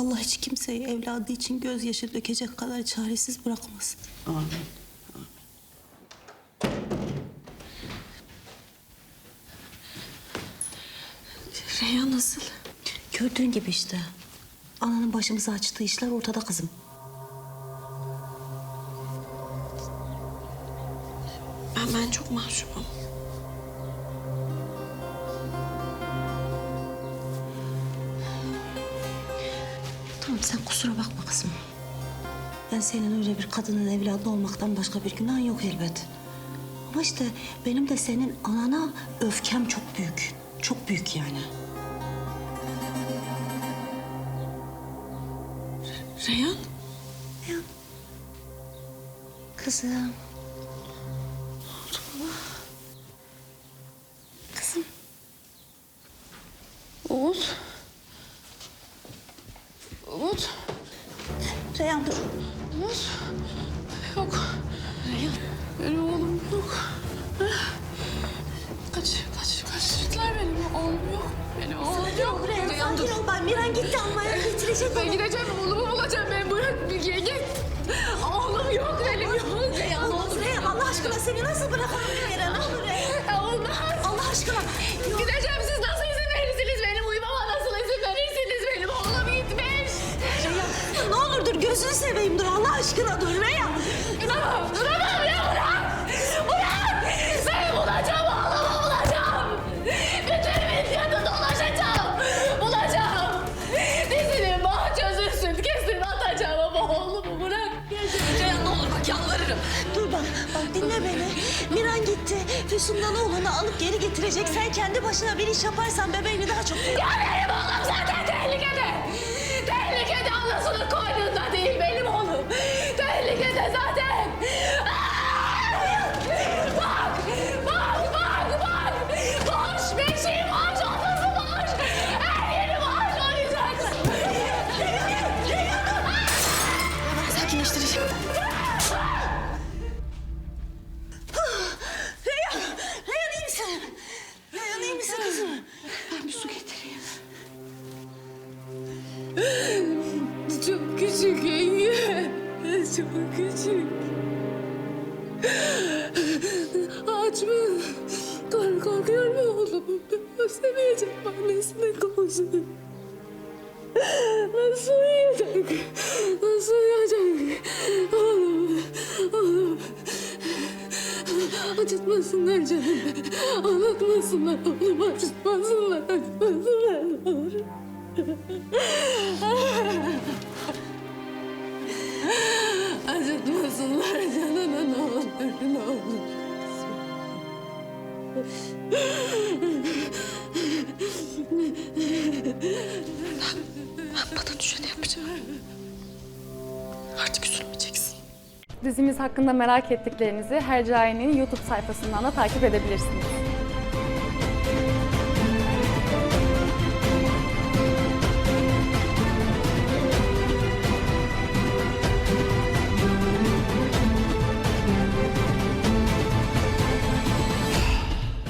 Allah hiç kimseyi evladı için gözyaşı dökecek kadar çaresiz bırakmasın. Amin. Reyhan nasıl? Gördüğün gibi işte. Ananın başımıza açtığı işler ortada kızım. Ben ben çok mahcubum. Tamam sen kusura bakma kızım. Ben senin öyle bir kadının evladı olmaktan başka bir günahın yok elbet. Ama işte benim de senin anana öfkem çok büyük. Çok büyük yani. Reyhan? Kızım. Kızım. Umut. Umut. Reyhan dur. Umut. Yok. Reyhan. Benim oğlum yok. Kaç, kaç, kaçırdılar benim oğlum yok. Benim oğlum yok. Reyhan sakin ol. Bak Miran gitti almaya getirecek Ben gideceğim oğlumu bulacağım. Ben bırak bir git. Oğlum yok benim yok. Reyhan Olmaz Reyhan Allah aşkına seni nasıl bırakalım Reyhan? Reyhan. Olmaz. Allah aşkına. Gideceğim aşkına dur Reyhan. Duramam duramam ya bırak. Bırak. Ben bulacağım oğlumu bulacağım. Bütün medyada dolaşacağım. Bulacağım. Dizinin bağı çözülsün kesin atacağım ama oğlumu bırak. Reyhan ne olur bak yalvarırım. Dur bak bak dinle beni. Miran gitti. Füsun'dan oğlunu alıp geri getirecek. Sen kendi başına bir iş yaparsan bebeğini daha çok... Ya benim oğlum zaten. Tehlikede Çok küçük yenge. Çok küçük. Aç mı? Kork korkuyor mu oğlum? Özlemeyecek annesine kavuşsun. Nasıl uyuyacak? Nasıl uyuyacak? Oğlum, oğlum. Acıtmasınlar canım. Anlatmasınlar oğlum. Acıtmasınlar. Bana düşeni yapacağım. Artık üzülmeyeceksin. Dizimiz hakkında merak ettiklerinizi Hercai'nin YouTube sayfasından da takip edebilirsiniz.